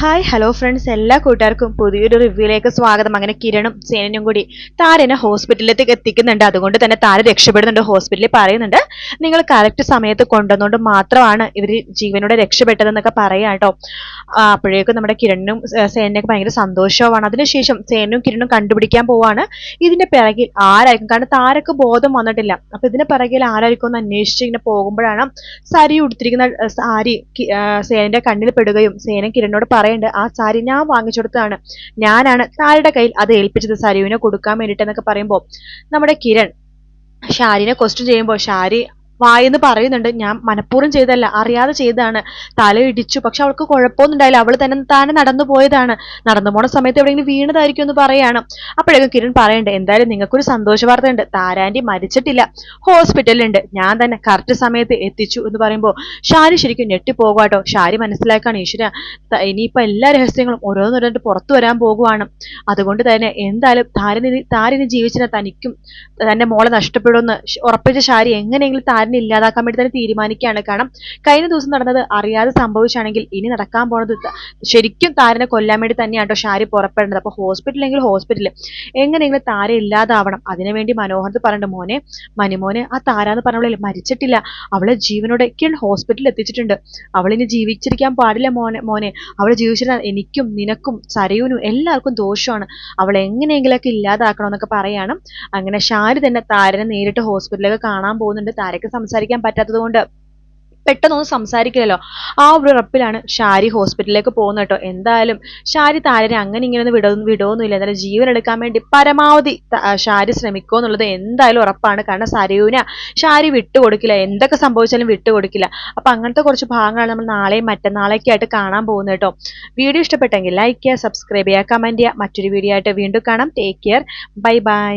Hi hello friends എല്ലാ കൂട്ടുകാർക്കും പുതിയൊരു റിവ്യൂയിലേക്ക് സ്വാഗതം. അങ്ങനെ കിരണും സേനനും കൂടി താരനെ ഹോസ്പിറ്റലിലേക്ക് എത്തിക്കുന്നുണ്ട്. അതുകൊണ്ട് തന്നെ താര രക്ഷപ്പെടുന്നുണ്ട്. ഹോസ്പിറ്റലിൽ പറയുന്നുണ്ട് നിങ്ങൾ കറക്റ്റ് സമയത്ത് കൊണ്ടുവന്നുകൊണ്ട് മാത്രമാണ് ഇവർ ജീവനോടെ രക്ഷപ്പെട്ടതെന്നൊക്കെ പറയാം കേട്ടോ അപ്പോഴേക്കും നമ്മുടെ കിരണിനും സേനയൊക്കെ ഭയങ്കര സന്തോഷമാണ് അതിനുശേഷം സേനനും കിരണും കണ്ടുപിടിക്കാൻ പോവാണ്. ഇതിന്റെ പിറകിൽ ആരായിരിക്കും? കാരണം താരക്ക് ബോധം വന്നിട്ടില്ല. അപ്പൊ ഇതിന്റെ പിറകിൽ ആരായിരിക്കും എന്ന് അന്വേഷിച്ച് ഇങ്ങനെ പോകുമ്പോഴാണ് സരി ഉടുത്തിരിക്കുന്ന സാരി സേനന്റെ കണ്ണിൽ പെടുകയും സേന കിരണിനോട് പറയുന്നുണ്ട് ആ സാരി ഞാൻ വാങ്ങിച്ചു കൊടുത്തതാണ്. ഞാനാണ് താരയുടെ കയ്യിൽ അത് ഏൽപ്പിച്ചത് സരുവിനെ കൊടുക്കാൻ വേണ്ടിട്ട് എന്നൊക്കെ പറയുമ്പോൾ നമ്മുടെ കിരൺ ഷാരിനെ ക്വസ്റ്റ്യൻ ചെയ്യുമ്പോൾ ഷാരി വായെന്ന് പറയുന്നുണ്ട്. ഞാൻ മനഃപൂർവം ചെയ്തല്ല അറിയാതെ ചെയ്തതാണ്. തല ഇടിച്ചു. പക്ഷെ അവൾക്ക് കുഴപ്പമൊന്നും ഉണ്ടായില്ല. അവൾ തന്നെ താനെ നടന്നു പോയതാണ്. നടന്നു പോണ സമയത്ത് എവിടെയെങ്കിലും വീണതായിരിക്കും എന്ന് പറയാണ്. അപ്പോഴേക്കും കിരൺ പറയണ്ടേ എന്തായാലും നിങ്ങൾക്കൊരു സന്തോഷ വാർത്ത ഉണ്ട് താരാന്റി മരിച്ചിട്ടില്ല. ഹോസ്പിറ്റലുണ്ട് ഞാൻ തന്നെ കറക്റ്റ് സമയത്ത് എത്തിച്ചു എന്ന് പറയുമ്പോൾ ഷാരി ശരിക്കും ഞെട്ടിപ്പോകുവാട്ടോ. ഷാരി മനസ്സിലാക്കാണ് ഈശ്വര ഇനിയിപ്പോ എല്ലാ രഹസ്യങ്ങളും ഓരോന്നോരോന്നിട്ട് പുറത്തു വരാൻ പോകുവാണ്. അതുകൊണ്ട് തന്നെ എന്തായാലും താരനി താരനി ജീവിച്ചിന് തനിക്കും തന്റെ മോളെ നഷ്ടപ്പെടുമെന്ന് ഉറപ്പിച്ച ഷാരി എങ്ങനെയെങ്കിലും താര താരനെ ഇല്ലാതാക്കാൻ വേണ്ടി തന്നെ തീരുമാനിക്കുകയാണ്. കാരണം കഴിഞ്ഞ ദിവസം നടന്നത് അറിയാതെ സംഭവിച്ചാണെങ്കിൽ ഇനി നടക്കാൻ പോണത് ശരിക്കും താരനെ കൊല്ലാൻ വേണ്ടി തന്നെയാണ് കേട്ടോ ഷാരി പുറപ്പെടേണ്ടത്. അപ്പൊ ഹോസ്പിറ്റലെങ്കിൽ ഹോസ്പിറ്റലിൽ എങ്ങനെയെങ്കിലും താര ഇല്ലാതാവണം. അതിനുവേണ്ടി മനോഹർ പറഞ്ഞിട്ട് മോനെ മനിമോനെ ആ താരാന്ന് പറഞ്ഞവളെ മരിച്ചിട്ടില്ല. അവളെ ജീവനോടെ ഹോസ്പിറ്റലിൽ എത്തിച്ചിട്ടുണ്ട്. അവളിനി ജീവിച്ചിരിക്കാൻ പാടില്ല മോനെ മോനെ. അവളെ ജീവിച്ചിരുന്ന എനിക്കും നിനക്കും സരയൂനും എല്ലാവർക്കും ദോഷമാണ്. അവളെ എങ്ങനെയെങ്കിലൊക്കെ ഇല്ലാതാക്കണം പറയാണ്. അങ്ങനെ ഷാരി തന്നെ താരനെ നേരിട്ട് ഹോസ്പിറ്റലിലൊക്കെ കാണാൻ പോകുന്നുണ്ട്. താരക്ക് സംസാരിക്കാൻ പറ്റാത്തത് കൊണ്ട് പെട്ടെന്നൊന്നും സംസാരിക്കില്ലല്ലോ. ആ ഒരു ഉറപ്പിലാണ് ഷാരി ഹോസ്പിറ്റലിലേക്ക് പോകുന്നത് കേട്ടോ. എന്തായാലും ഷാരി താരനെ അങ്ങനെ ഇങ്ങനെ വിടൊന്നും വിടോന്നുമില്ല. എന്തായാലും ജീവൻ എടുക്കാൻ വേണ്ടി പരമാവധി ഷാരി ശ്രമിക്കുമോ എന്നുള്ളത് എന്തായാലും ഉറപ്പാണ്. കാരണം സരയൂന ഷാരി വിട്ടുകൊടുക്കില്ല. എന്തൊക്കെ സംഭവിച്ചാലും വിട്ടുകൊടുക്കില്ല. അപ്പൊ അങ്ങനത്തെ കുറച്ച് ഭാഗങ്ങളാണ് നമ്മൾ നാളെയും മറ്റന്നാളേക്ക് ആയിട്ട് കാണാൻ പോകുന്നത് കേട്ടോ. വീഡിയോ ഇഷ്ടപ്പെട്ടെങ്കിൽ ലൈക്ക് ചെയ്യുക സബ്സ്ക്രൈബ് ചെയ്യുക കമന്റ് ചെയ്യുക. മറ്റൊരു വീഡിയോ ആയിട്ട് വീണ്ടും കാണാം. Take care bye bye